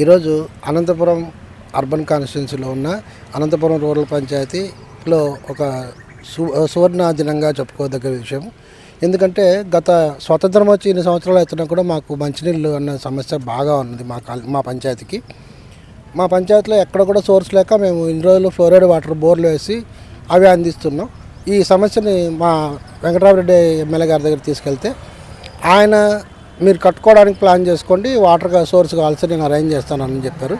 ఈరోజు అనంతపురం అర్బన్ కాన్స్టిట్యున్సీలో ఉన్న అనంతపురం రూరల్ పంచాయతీలో ఒక సు సువర్ణ దినంగా చెప్పుకోదగ్గ విషయం. ఎందుకంటే గత స్వతంత్రం వచ్చి ఇన్ని సంవత్సరాలు అవుతున్నా కూడా మాకు మంచినీళ్ళు అన్న సమస్య బాగా ఉన్నది మా మా పంచాయతీకి. మా పంచాయతీలో ఎక్కడ కూడా సోర్స్ లేక మేము ఇన్ని రోజులు ఫ్లోరైడ్ వాటర్ బోర్లు వేసి అవి అందిస్తున్నాం. ఈ సమస్యని మా వెంకటరామరెడ్డి ఎమ్మెల్యే గారి దగ్గర తీసుకెళ్తే ఆయన మీరు కట్టుకోవడానికి ప్లాన్ చేసుకోండి వాటర్ సోర్స్ కావాల్సి నేను అరేంజ్ చేస్తానని చెప్పారు.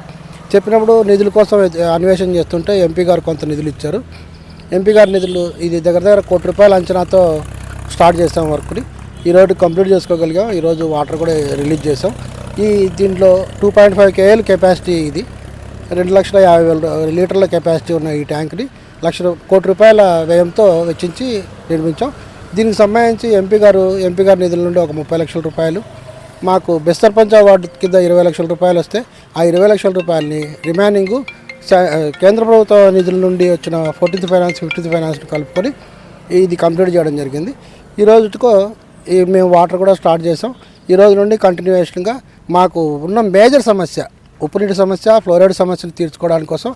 చెప్పినప్పుడు నిధుల కోసం అన్వేషణ చేస్తుంటే ఎంపీ గారు కొంత నిధులు ఇచ్చారు. ఎంపీ గారి నిధులు ఇది దగ్గర దగ్గర కోటి రూపాయల అంచనాతో స్టార్ట్ చేసాం వర్క్ని. ఈరోజు కంప్లీట్ చేసుకోగలిగాం ఈరోజు వాటర్ కూడా రిలీజ్ చేసాం ఈ దీంట్లో two point five KL capacity ఇది. రెండు లక్షల యాభై వేల లీటర్ల కెపాసిటీ ఉన్న ఈ ట్యాంక్ని లక్ష కోటి రూపాయల వ్యయంతో వెచ్చించి నిర్మించాం. దీనికి సంబంధించి ఎంపీ గారు ఎంపీ గారి నిధుల నుండి ఒక ముప్పై లక్షల రూపాయలు మాకు బెస్ట్ సర్పంచ్ అవార్డు కింద ఇరవై లక్షల రూపాయలు వస్తే ఆ ఇరవై లక్షల రూపాయలని రిమైనింగ్ కేంద్ర ప్రభుత్వ నిధుల నుండి వచ్చిన ఫోర్టీన్త్ ఫైనాన్స్ ఫిఫ్టీన్త్ ఫైనాన్స్ కలుపుకొని ఇది కంప్లీట్ చేయడం జరిగింది. ఈ రోజుకో ఈ మేము వాటర్ కూడా స్టార్ట్ చేసాం. ఈ రోజు నుండి కంటిన్యూషన్గా మాకు ఉన్న మేజర్ సమస్య ఉప్పు నీటి సమస్య ఫ్లోరైడ్ సమస్యలు తీర్చుకోవడానికి కోసం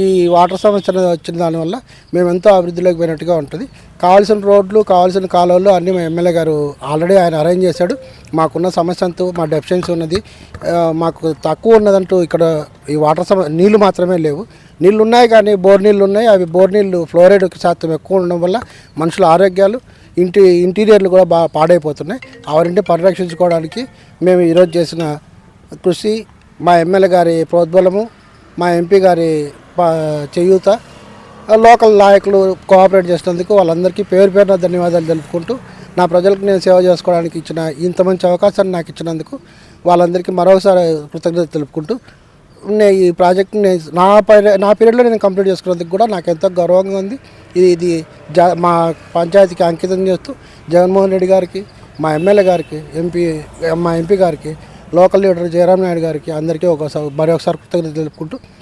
ఈ వాటర్ సమస్య అనేది వచ్చిన దానివల్ల మేము ఎంతో అభివృద్ధిలోకి పోయినట్టుగా ఉంటుంది. కావాల్సిన రోడ్లు కావాల్సిన కాలువలు అన్నీ మా ఎమ్మెల్యే గారు ఆల్రెడీ ఆయన అరేంజ్ చేశాడు. మాకున్న సమస్య అంతా మా డెఫిషియన్సీ ఉన్నది. మాకు తక్కువ ఉన్నదంటూ ఇక్కడ ఈ వాటర్ సమ నీళ్ళు మాత్రమే లేవు. నీళ్ళు ఉన్నాయి కానీ బోర్ నీళ్ళు ఉన్నాయి. అవి బోర్ నీళ్ళు ఫ్లోరైడ్ శాతం ఎక్కువ ఉండడం వల్ల మనుషుల ఆరోగ్యాలు ఇంటి ఇంటీరియర్లు కూడా బాగా పాడైపోతున్నాయి. అవన్నీ పరిరక్షించుకోవడానికి మేము ఈరోజు చేసిన కృషి మా ఎమ్మెల్యే గారి ప్రోద్బలము మా ఎంపీ గారి చేయూత లోకల్ నాయకులు కోఆపరేట్ చేసినందుకు వాళ్ళందరికీ పేరు పేరున ధన్యవాదాలు తెలుపుకుంటూ నా ప్రజలకు నేను సేవ చేసుకోవడానికి ఇచ్చిన ఇంత మంచి అవకాశాన్ని నాకు ఇచ్చినందుకు వాళ్ళందరికీ మరోసారి కృతజ్ఞత తెలుపుకుంటూ నేను ఈ ప్రాజెక్ట్ని నేను నా పీరియడ్ నా పీరియడ్లో నేను కంప్లీట్ చేసుకున్నందుకు కూడా నాకు ఎంతో గౌరవంగా ఉంది. ఇది ఇది జ మా పంచాయతీకి అంకితం చేస్తూ జగన్మోహన్ రెడ్డి గారికి మా ఎమ్మెల్యే గారికి ఎంపీ మా ఎంపీ గారికి లోకల్ లీడర్ జయరామ్ నాయుడు గారికి అందరికీ ఒకసారి మరొకసారి కృతజ్ఞత తెలుపుకుంటూ